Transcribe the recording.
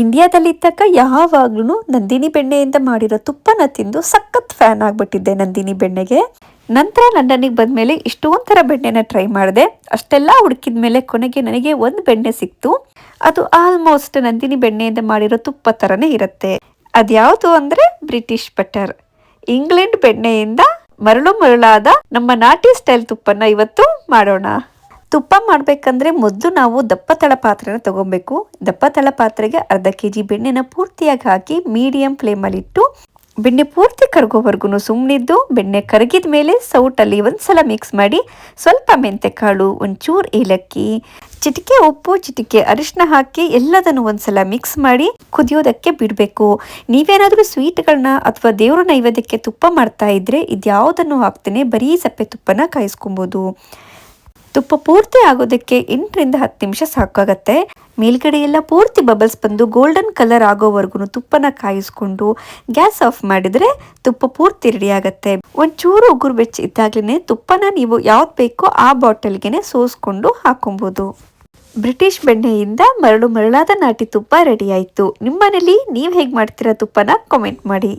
ಇಂಡಿಯಾದಲ್ಲಿದ್ದಾಗ ಯಾವಾಗ್ಲೂ ನಂದಿನಿ ಬೆಣ್ಣೆಯಿಂದ ಮಾಡಿರೋ ತುಪ್ಪನ ತಿಂದು ಸಖತ್ ಫ್ಯಾನ್ ಆಗ್ಬಿಟ್ಟಿದ್ದೆ ನಂದಿನಿ ಬೆಣ್ಣೆಗೆ. ನಂತರ ಲಂಡನ್ನಿಗೆ ಬಂದಮೇಲೆ ಇಷ್ಟೊಂಥರ ಥರ ಬೆಣ್ಣೆನ ಟ್ರೈ ಮಾಡಿದೆ. ಅಷ್ಟೆಲ್ಲ ಹುಡುಕಿದ ಮೇಲೆ ಕೊನೆಗೆ ನನಗೆ ಒಂದು ಬೆಣ್ಣೆ ಸಿಕ್ತು. ಅದು ಆಲ್ಮೋಸ್ಟ್ ನಂದಿನಿ ಬೆಣ್ಣೆಯಿಂದ ಮಾಡಿರೋ ತುಪ್ಪ ಥರನೇ ಇರುತ್ತೆ. ಅದ್ಯಾವುದು ಅಂದರೆ ಬ್ರಿಟಿಷ್ ಬಟರ್ ಇಂಗ್ಲೆಂಡ್ ಬೆಣ್ಣೆಯಿಂದ ಮರಳು ಮರಳಾದ ನಮ್ಮ ನಾಟಿ ಸ್ಟೈಲ್ ತುಪ್ಪನ ಇವತ್ತು ಮಾಡೋಣ. ತುಪ್ಪ ಮಾಡಬೇಕಂದ್ರೆ ಮೊದಲು ನಾವು ದಪ್ಪ ತಳ ಪಾತ್ರೆನ ತಗೊಬೇಕು. ದಪ್ಪ ತಳ ಪಾತ್ರೆಗೆ ಅರ್ಧ ಕೆ ಜಿ ಬೆಣ್ಣೆನ ಪೂರ್ತಿಯಾಗಿ ಹಾಕಿ ಮೀಡಿಯಂ ಫ್ಲೇಮಲ್ಲಿಟ್ಟು ಬೆಣ್ಣೆ ಪೂರ್ತಿ ಕರಗೋವರೆಗೂ ಸುಮ್ಮನಿದ್ದು ಬೆಣ್ಣೆ ಕರಗಿದ ಮೇಲೆ ಸೌಟಲ್ಲಿ ಒಂದ್ಸಲ ಮಿಕ್ಸ್ ಮಾಡಿ ಸ್ವಲ್ಪ ಮೆಂತೆಕಾಳು, ಒಂಚೂರು ಏಲಕ್ಕಿ, ಚಿಟಿಕೆ ಉಪ್ಪು, ಚಿಟಿಕೆ ಅರಿಶಿನ ಹಾಕಿ ಎಲ್ಲದನ್ನು ಒಂದ್ಸಲ ಮಿಕ್ಸ್ ಮಾಡಿ ಕುದಿಯೋದಕ್ಕೆ ಬಿಡಬೇಕು. ನೀವೇನಾದರೂ ಸ್ವೀಟ್ಗಳನ್ನ ಅಥವಾ ದೇವ್ರ ನೈವೇದ್ಯಕ್ಕೆ ತುಪ್ಪ ಮಾಡ್ತಾ ಇದ್ದರೆ ಇದ್ಯಾವುದನ್ನು ಹಾಕ್ತೇನೆ ಬರೀ ಸಪ್ಪೆ ತುಪ್ಪನ ಕಾಯಿಸ್ಕೊಬೋದು. ತುಪ್ಪ ಪೂರ್ತಿ ಆಗೋದಕ್ಕೆ ಎಂಟರಿಂದ ಹತ್ತು ನಿಮಿಷ ಸಾಕಾಗತ್ತೆ. ಮೇಲ್ಗಡೆ ಎಲ್ಲ ಪೂರ್ತಿ ಬಬಲ್ಸ್ ಬಂದು ಗೋಲ್ಡನ್ ಕಲರ್ ಆಗೋವರೆಗೂ ತುಪ್ಪನ ಕಾಯಿಸ್ಕೊಂಡು ಗ್ಯಾಸ್ ಆಫ್ ಮಾಡಿದರೆ ತುಪ್ಪ ಪೂರ್ತಿ ರೆಡಿ ಆಗುತ್ತೆ. ಒಂಚೂರು ಉಗುರು ಬೆಚ್ಚ ಇದ್ದಾಗ್ಲೇ ತುಪ್ಪನ ನೀವು ಯಾವ್ದು ಬೇಕೋ ಆ ಬಾಟಲ್ಗೆನೆ ಸೋಸ್ಕೊಂಡು ಹಾಕೊಬೋದು. ಬ್ರಿಟಿಷ್ ಬೆಣ್ಣೆಯಿಂದ ಮರಳು ಮರಳಾದ ನಾಟಿ ತುಪ್ಪ ರೆಡಿ ಆಯಿತು. ನಿಮ್ಮನೇಲಿ ನೀವು ಹೇಗೆ ಮಾಡ್ತೀರಾ ತುಪ್ಪನ? ಕಾಮೆಂಟ್ ಮಾಡಿ.